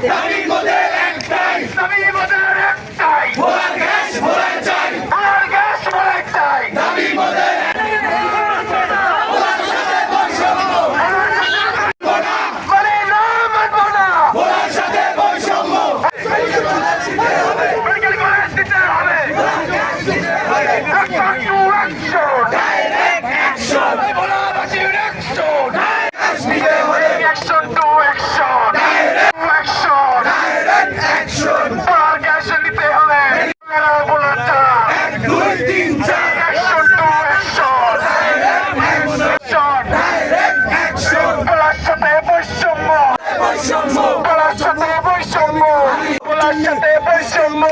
って。কলার সাথে বৈষম্য। কলার সাথে বৈষম্য। কলার সাথে বৈষম্য।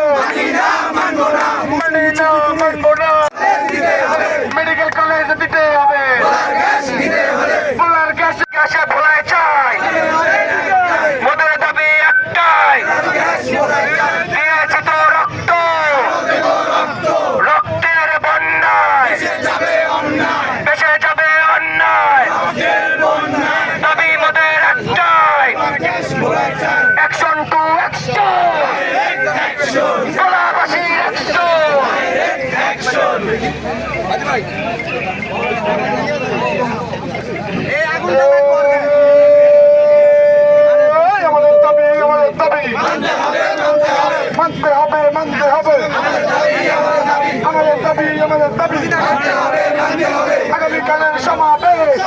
মানতে হবে মানতে হবে আমাদের দাবি আমাদের দাবি আগামীকালের সমাবেশ।